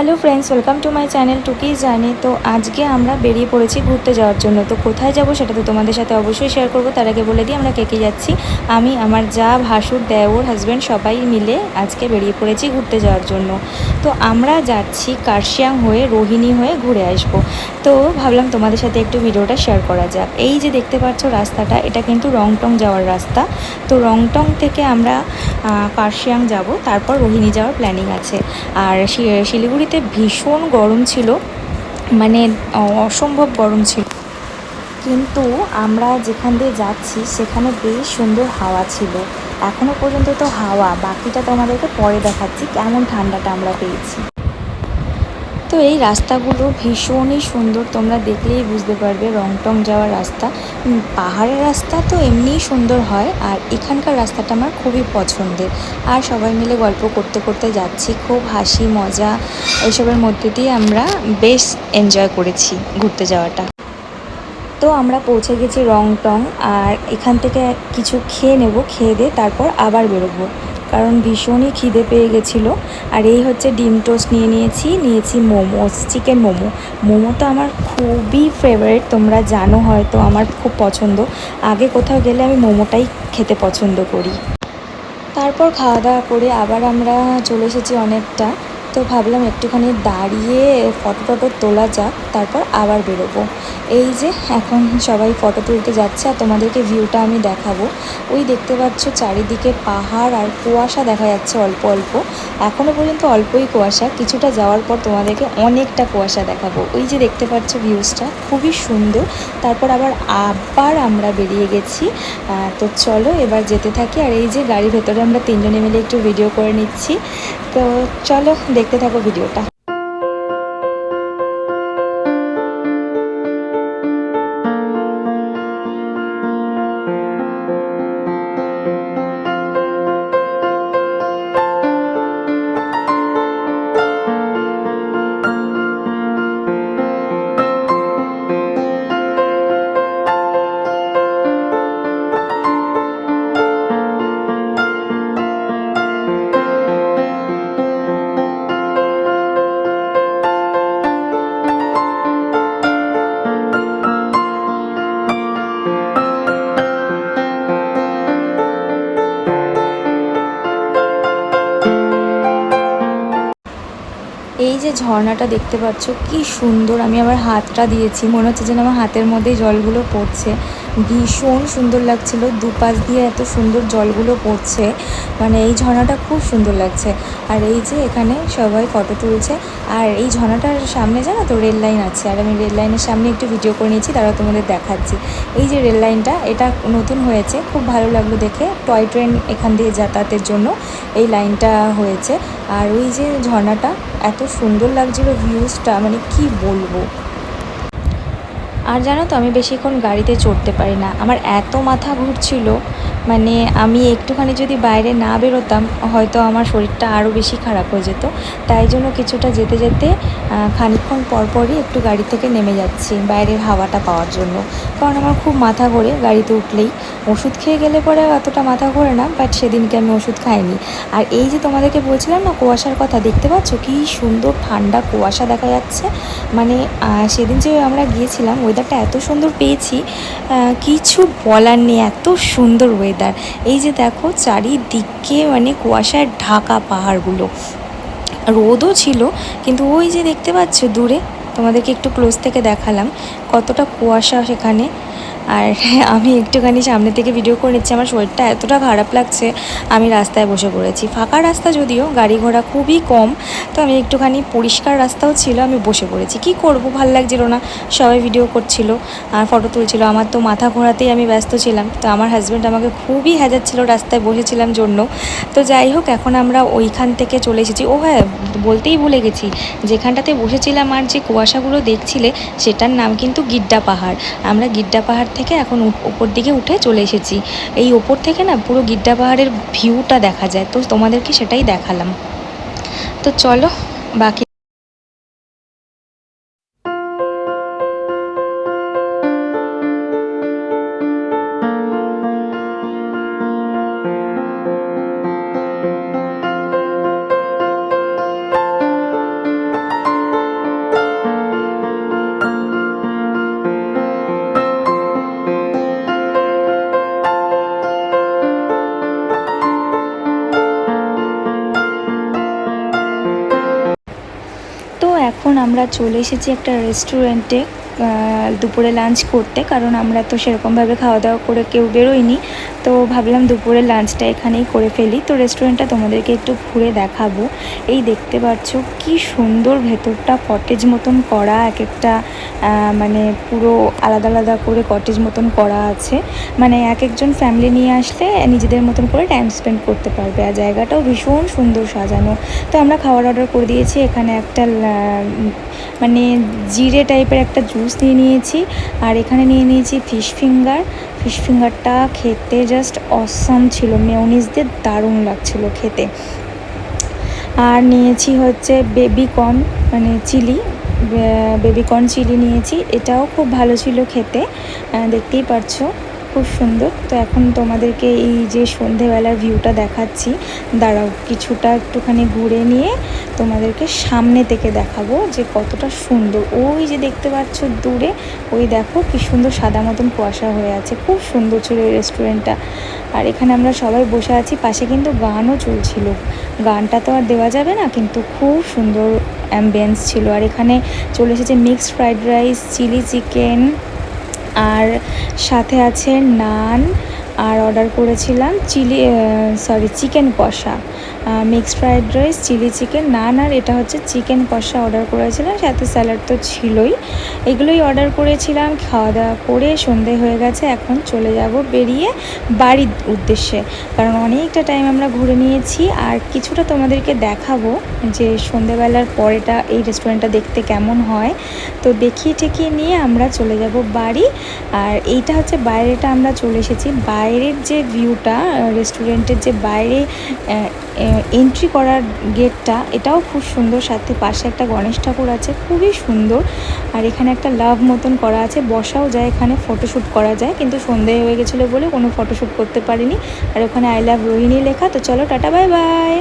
Hello friends, welcome to my channel টুকি জানি। তো আজকে আমরা বেরিয়ে পড়েছি ঘুরতে যাওয়ার জন্য। তো কোথায় যাব সেটা তো তোমাদের সাথে অবশ্যই শেয়ার করব। তার আগে বলে দিই, আমরা কে কে যাচ্ছি। আমি, আমার যা, ভাসুর, দেওর হাজব্যান্ড সবাই মিলে আজকে বেরিয়ে পড়েছি ঘুরতে যাওয়ার জন্য। তো আমরা যাচ্ছি কার্শিয়াং হয়ে, রোহিণী হয়ে ঘুরে আসব। তো ভাবলাম তোমাদের সাথে একটু ভিডিওটা শেয়ার করা যাক। এই যে দেখতে পাচ্ছ রাস্তাটা, এটা কিন্তু রংটং যাওয়ার রাস্তা। তো রংটং থেকে আমরা কার্শিয়াং যাব, তারপর রোহিণী যাওয়ার প্ল্যানিং আছে। আর শি- শিলিগুড়িতে ভীষণ গরম ছিল মানে অসম্ভব গরম ছিল। কিন্তু আমরা যেখান দিয়ে যাচ্ছি, সেখানে বেশ সুন্দর হাওয়া ছিল। এখনও পর্যন্ত তো হাওয়া, বাকিটা তোমাদেরকে পরে দেখাচ্ছি কেমন ঠান্ডাটা আমরা পেয়েছি। তো এই রাস্তাগুলো ভীষণই সুন্দর, তোমরা দেখলেই বুঝতে পারবে রং টং যাওয়ার রাস্তা। পাহাড়ের রাস্তা তো এমনিই সুন্দর হয়, আর এখানকার রাস্তাটা আমার খুবই পছন্দের। আর সবাই মিলে গল্প করতে করতে যাচ্ছি, খুব হাসি, মজা এইসবের মধ্যে দিয়ে আমরা বেশ এনজয় করেছি ঘুরতে যাওয়াটা। তো আমরা পৌঁছে গেছি রং টং আর এখান থেকে কিছু খেয়ে নেব, খেয়ে দিয়ে তারপর আবার বেরোবো। কারণ ভীষণই খিদে পেয়ে গেছিল। আর এই হচ্ছে ডিম টোস্ট নিয়ে নিয়েছি নিয়েছি মোমোস, চিকেন মোমো। মোমো তো আমার খুবই ফেভারিট তোমরা জানো হয়তো, আমার খুব পছন্দ। আগে কোথাও গেলে আমি মোমোটাই খেতে পছন্দ করি। তারপর খাওয়া দাওয়া করে আবার আমরা চলে এসেছি অনেকটা। তো ভাবলাম একটুখানি দাঁড়িয়ে ফটো টটো তোলা যাক, তারপর আবার বেরোবো। এই যে এখন সবাই ফটো তুলতে যাচ্ছে আর তোমাদেরকে ভিউটা আমি দেখাবো। ওই দেখতে পাচ্ছ চারিদিকে পাহাড় আর কুয়াশা দেখা যাচ্ছে অল্প অল্প। এখনও পর্যন্ত অল্পই কুয়াশা, কিছুটা যাওয়ার পর তোমাদেরকে অনেকটা কুয়াশা দেখাবো। ওই যে দেখতে পাচ্ছ ভিউজটা খুবই সুন্দর। তারপর আবার আবার আমরা বেরিয়ে গেছি। তো চলো এবার যেতে থাকি। আর এই যে গাড়ির ভেতরে আমরা তিনজনে মিলে একটু ভিডিও করে নিচ্ছি। তো চলো দেখতে থাকো ভিডিওটা যে ঝর্ণাটা দেখতে পাচ্ছ, কি সুন্দর। আমি আমার হাতটা দিয়েছি, মনে হচ্ছে যেন আমার হাতের মধ্যেই জলগুলো পড়ছে। ভীষণ সুন্দর লাগছিল। দুপাশ দিয়ে এত সুন্দর জলগুলো পড়ছে। মানে এই ঝর্ণাটা খুব সুন্দর লাগছে। আর এই যে এখানে সবাই ফটো তুলছে। আর এই ঝর্ণাটার সামনে জানো তো রেল লাইন আছে। আর আমি রেল লাইনের সামনে একটু ভিডিও করে নিয়েছি তারা তোমাদের দেখাচ্ছি। এই যে রেল লাইনটা, এটা নতুন হয়েছে। খুব ভালো লাগল দেখে। টয় ট্রেন এখান দিয়ে যাতায়াতের জন্য এই লাইনটা হয়েছে। আর ওই যে ঝর্ণাটা, এত সুন্দর লাগছিল ভিউজটা। মানে কি বলব? আর জানো তো, আমি বেশিক্ষণ গাড়িতে চড়তে পারি না। আমার এত মাথা ঘুরছিল মানে আমি একটুখানি যদি বাইরে না বেরোতাম, হয়তো আমার শরীরটা আরও বেশি খারাপ হয়ে যেত। তাই জন্য কিছুটা যেতে যেতে আহ, খানিকক্ষণ পরপরই একটু গাড়ি থেকে নেমে যাচ্ছি বাইরের হাওয়াটা পাওয়ার জন্য। কারণ আমার খুব মাথা ঘোরে গাড়িতে উঠলেই। ওষুধ খেয়ে গেলে পরে অতটা মাথা ঘোরে না বাট সেদিনকে আমি ওষুধ খাইনি। আর এই যে তোমাদেরকে বলছিলাম না কুয়াশার কথা দেখতে পাচ্ছ কি সুন্দর ঠান্ডা কুয়াশা দেখা যাচ্ছে? মানে সেদিন যে আমরা গিয়েছিলাম ওয়েদারটা এত সুন্দর পেয়েছি কিছু বলার নেই এত সুন্দর ওয়েদার এই যে দেখো চারিদিকে মানে কুয়াশায় ঢাকা পাহাড়গুলো। রোদও ছিল, কিন্তু ওই যে দেখতে পাচ্ছ দূরে, তোমাদেরকে একটু ক্লোজ থেকে দেখালাম কতটা কুয়াশা সেখানে। আর আমি একটুখানি সামনে থেকে ভিডিও করে নিচ্ছি। আমার শরীরটা এতটা খারাপ লাগছে, আমি রাস্তায় বসে পড়েছি। ফাঁকা রাস্তা যদিও, গাড়ি ঘোড়া খুবই কম, তো আমি একটুখানি পরিষ্কার রাস্তাও ছিল, আমি বসে পড়েছি। কি করব? ভালো লাগছিল না, সবাই ভিডিও করছিল, আর ফটো তুলছিল। আমার তো মাথা ঘোরাতেই আমি ব্যস্ত ছিলাম, তো আমার হাজব্যান্ড আমাকে খুবই হাজাচ্ছিল রাস্তায় বসেছিলাম জন্য। তো যাই হোক, এখন আমরা ওইখান থেকে চলে এসেছি। ও হ্যাঁ বলতেই ভুলে গেছি, যেখানটাতে বসেছিলাম আর যে কুয়াশাগুলো দেখছিলে, সেটার নাম কিন্তু গিড্ডা পাহাড়। আমরা গিড্ডা পাহাড় থেকে এখন ওপর দিকে উঠে চলে এসেছি। এই ওপর থেকে না পুরো গিড্ডা পাহাড়ের ভিউটা দেখা যায়। তো তোমাদেরকে সেটাই দেখালাম। তো চলো, বাকি আমরা চলে এসেছি একটা রেস্টুরেন্টে দুপুরে লাঞ্চ করতে, কারণ আমরা তো সেরকমভাবে খাওয়া দাওয়া করে কেউ বেরোইনি তো ভাবলাম দুপুরে লাঞ্চটা এখানেই করে ফেলি। তো রেস্টুরেন্টটা তোমাদেরকে একটু ঘুরে দেখাবো। এই দেখতে পাচ্ছ কি সুন্দর ভেতরটা কটেজ মতন করা, এক একটা মানে পুরো আলাদা আলাদা করে কটেজ মতন করা আছে। মানে এক একজন ফ্যামিলি নিয়ে আসলে নিজেদের মতন করে টাইম স্পেন্ড করতে পারবে। আর জায়গাটাও ভীষণ সুন্দর সাজানো। তো আমরা খাবার অর্ডার করে দিয়েছি। এখানে একটা মানে জিরে টাইপের একটা জুস নিয়ে নিয়েছি। আর এখানে নিয়ে নিয়েছি ফিশ ফিঙ্গার ফিশ ফিঙ্গারটা খেতে জাস্ট অসম ছিল। মেউনিজদের দারুণ লাগছিল খেতে। আর নিয়েছি হচ্ছে বেবিকর্ন মানে চিলি বেবিকর্ন চিলি নিয়েছি। এটাও খুব ভালো ছিল খেতে। দেখতেই পারছ। খুব সুন্দর। তো এখন তোমাদেরকে এই যে সন্ধেবেলার ভিউটা দেখাচ্ছি, দাঁড়াও কিছুটা একটুখানি ঘুরে নিয়ে তোমাদেরকে সামনে থেকে দেখাবো যে কতটা সুন্দর। ওই যে দেখতে পাচ্ছ দূরে, ওই দেখো কি সুন্দর সাদা মতন কুয়াশা হয়ে আছে। খুব সুন্দর ছিল এই রেস্টুরেন্টটা। আর এখানে আমরা সবাই বসে আছি, পাশে কিন্তু গানও চলছিল। গানটা তো আর দেওয়া যাবে না, কিন্তু খুব সুন্দর অ্যাম্বিয়েন্স ছিল। আর এখানে চলে এসেছে mixed fried rice chilli chicken আর সাথে আছে নান আর অর্ডার করেছিলাম চিলি সরি চিকেন কষা। Mixed fried rice chilli chicken naan আর এটা হচ্ছে চিকেন কষা অর্ডার করেছিলাম। সাথে স্যালাড তো ছিলই। এগুলোই অর্ডার করেছিলাম খাওয়া দাওয়া করে সন্ধে হয়ে গেছে, এখন চলে যাব বেরিয়ে বাড়ির উদ্দেশ্যে। কারণ অনেকটা টাইম আমরা ঘুরে নিয়েছি, আর কিছুটা তোমাদেরকে দেখাবো যে সন্ধেবেলার পরেটা এই রেস্টুরেন্টটা দেখতে কেমন হয়। তো দেখিয়ে ঠেকিয়ে নিয়ে আমরা চলে যাব বাড়ি। আর এইটা হচ্ছে বাইরেটা আমরা চলে এসেছি। বাইরের যে ভিউটা রেস্টুরেন্টের যে বাইরে এন্ট্রি করার গেটটা এটাও খুব সুন্দর। সাথে পাশে একটা গণেশ ঠাকুর আছে, খুবই সুন্দর। আর এখানে একটা লাভ মতন করা আছে, বসাও যায় এখানে ফটোশ্যুট করা যায়। কিন্তু সন্ধে হয়ে গেছিল বলে কোনো ফটোশ্যুট করতে পারিনি। আর ওখানে আই লাভ রোহিণী লেখা, তো চলো টাটা বাই বাই